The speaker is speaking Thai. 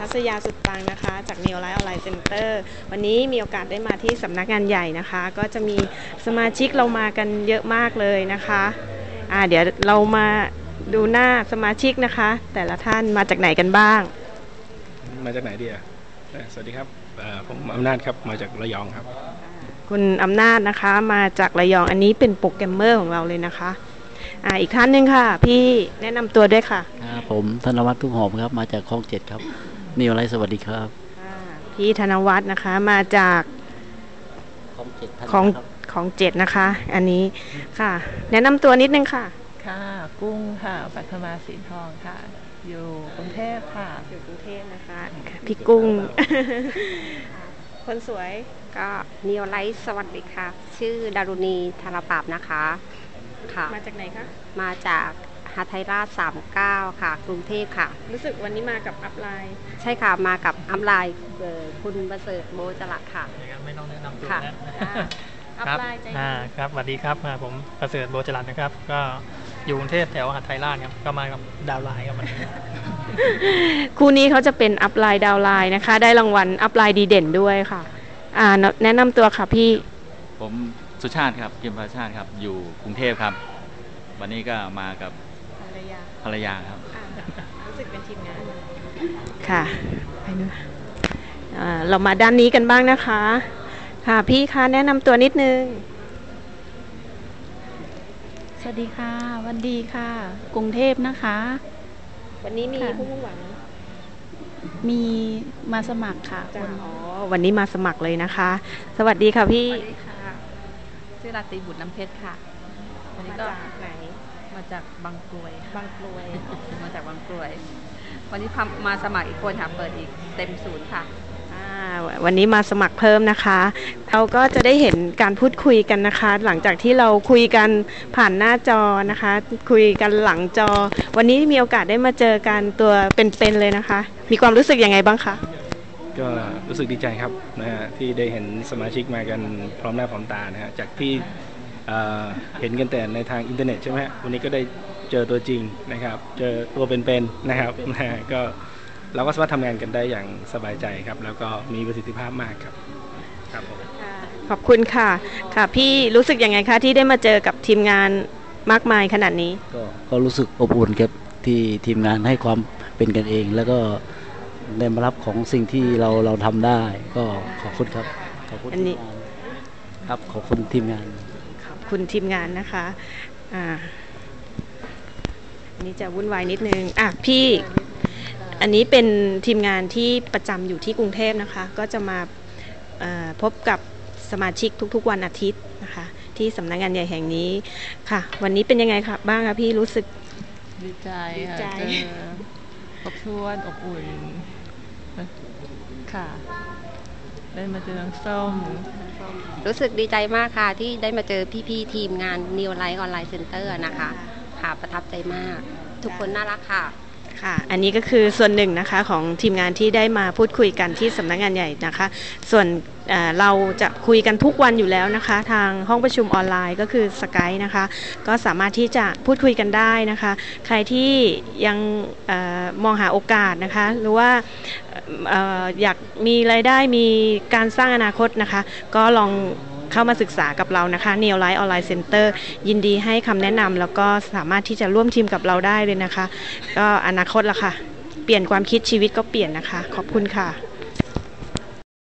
ทัศยาสุดปังนะคะ จาก Neo Life Online Center วันนี้มีโอกาสได้มาที่สำนักงานใหญ่นะคะ ก็จะมีสมาชิกเรามากันเยอะมากเลยนะคะอ่าเดี๋ยวเรามาดูหน้าสมาชิกนะคะ แต่ละท่านมาจากไหนกันบ้าง มาจากไหนดีอะเอ่อสวัสดีครับเอ่อผมอำนาจครับ มาจากระยองครับ คุณอำนาจนะคะมาจากระยองอันนี้เป็นโปรแกรมเมอร์ของเราเลยนะคะอ่าอีกท่านหนึ่งค่ะ พี่แนะนำตัวด้วยค่ะ ครับผมธนวัฒน์ทุ่งหอมครับ มาจากคลองเจ็ดครับ นิวไลท์สวัสดีครับอ่าพี่ธนวัฒน์นะคะมาจากคลองเจ็ดของของเจ็ดนะคะ อันนี้ค่ะ แนะนำตัวนิดนึงค่ะ ค่ะ กุ้งค่ะ ปัทมาสีทองค่ะ อยู่กรุงเทพค่ะ อยู่กรุงเทพนะคะ พี่กุ้ง คนสวยก็นิวไลท์สวัสดีค่ะ ชื่อดารุณีธารปราบนะคะ ค่ะ มาจากไหนคะ มาจาก หาไทยราช 39 ค่ะ กรุงเทพค่ะ รู้สึกวันนี้มากับอัพไลน์ ใช่ค่ะมากับอัพไลน์เอ่อคุณประเสริฐโบจรัสค่ะ ไม่ต้องแนะนำตัวค่ะ นะอ่าอัพครับไลน์ใจดีอ่าครับสวัสดีครับอ่าผมประเสริฐโบจรัตน์นะครับ ก็อยู่กรุงเทพแถวหัดไทยราชครับ ก็มากับดาวไลน์ครับวันนี้ คู่นี้เขาจะเป็นอัพไลน์ดาวไลน์นะคะ ได้รางวัลอัพไลน์ดีเด่นด้วยค่ะอ่าแนะนำตัวค่ะพี่ผมสุชาติครับกิมพาชาติครับ อยู่กรุงเทพครับ วันนี้ก็มากับ ภรรยาครับ รู้สึกเป็นทีมงาน ค่ะไปดูอ่าเรามาด้านนี้กันบ้างนะคะ ค่ะพี่คะแนะนำตัวนิดนึง สวัสดีค่ะวันดีค่ะ กรุงเทพนะคะ วันนี้มีค่ะ ผู้มุ่งหวังมีมาสมัครค่ะจ้ะคนอ๋อวันนี้มาสมัครเลยนะคะ สวัสดีค่ะพี่ สวัสดีค่ะชื่อราตรีบุตรน้ำเพชรค่ะวันนี้มาก็จากไหน มาจากบางกรวยบางกรวย มาจากบางกรวย วันนี้พามาสมัครอีกคนค่ะ เปิดอีกเต็มศูนย์ค่ะอ่าวันนี้มาสมัครเพิ่มนะคะ เราก็จะได้เห็นการพูดคุยกันนะคะ หลังจากที่เราคุยกันผ่านหน้าจอนะคะ คุยกันหลังจอ วันนี้มีโอกาสได้มาเจอกันตัวเป็นๆเลยนะคะ มีความรู้สึกยังไงบ้างคะก็รู้สึกดีใจครับนะฮะที่ได้เห็นสมาชิกมากันพร้อมหน้าพร้อมตานะฮะจากที่ เอ่อเห็นกันแต่ในทางอินเทอร์เน็ตใช่ไหมฮะวันนี้ก็ได้เจอตัวจริงนะครับ เจอตัวเป็นๆนะครับนะฮะก็เราก็สามารถทำงานกันได้อย่างสบายใจครับ แล้วก็มีประสิทธิภาพมากครับครับผมขอบคุณค่ะค่ะ พี่รู้สึกยังไงคะที่ได้มาเจอกับทีมงานมากมายขนาดนี้ ก็ก็รู้สึกอบอุ่นครับที่ทีมงานให้ความเป็นกันเอง แล้วก็ได้มารับของสิ่งที่เราเราทำได้ ก็ขอบคุณครับขอบคุณอันนี้ทีมงานครับขอบคุณทีมงานขอบ คุณทีมงานนะคะอ่าอันนี้จะวุ่นวายนิดนึงอะพี่อันนี้เป็นทีมงานที่ประจำอยู่ที่กรุงเทพนะคะ ก็จะมาเอ่อพบกับสมาชิกทุกๆ วันอาทิตย์นะคะ ที่สำนักงานใหญ่แห่งนี้ค่ะ วันนี้เป็นยังไงคะบ้างคะพี่รู้สึกดีใจดีค่ะใจเจอครบถ้วนอบอุ่นค่ะ ได้มาเจอน้องส้ม รู้สึกดีใจมากค่ะ ที่ได้มาเจอพี่ๆทีมงาน New Life Online Center นะคะ ค่ะประทับใจมาก ทุกคนน่ารักค่ะ ค่ะ อันนี้ก็คือส่วนหนึ่งนะคะของทีมงานที่ได้มาพูดคุยกันที่สำนักงานใหญ่นะคะ ส่วนเราจะคุยกันทุกวันอยู่แล้วนะคะ ทางห้องประชุมออนไลน์ก็คือสกายนะคะ ก็สามารถที่จะพูดคุยกันได้นะคะ ใครที่ยังออมองหาโอกาสนะคะ หรือว่าอออยากมีรายได้มีการสร้างอนาคตนะคะ ก็ลอง เข้ามาศึกษากับเรานะคะ Neo Life Online Center ยินดีให้คำแนะนำแล้วก็สามารถที่จะร่วมทีมกับเราได้เลยนะคะ ก็อนาคตละค่ะ เปลี่ยนความคิดชีวิตก็เปลี่ยนนะคะ ขอบคุณค่ะ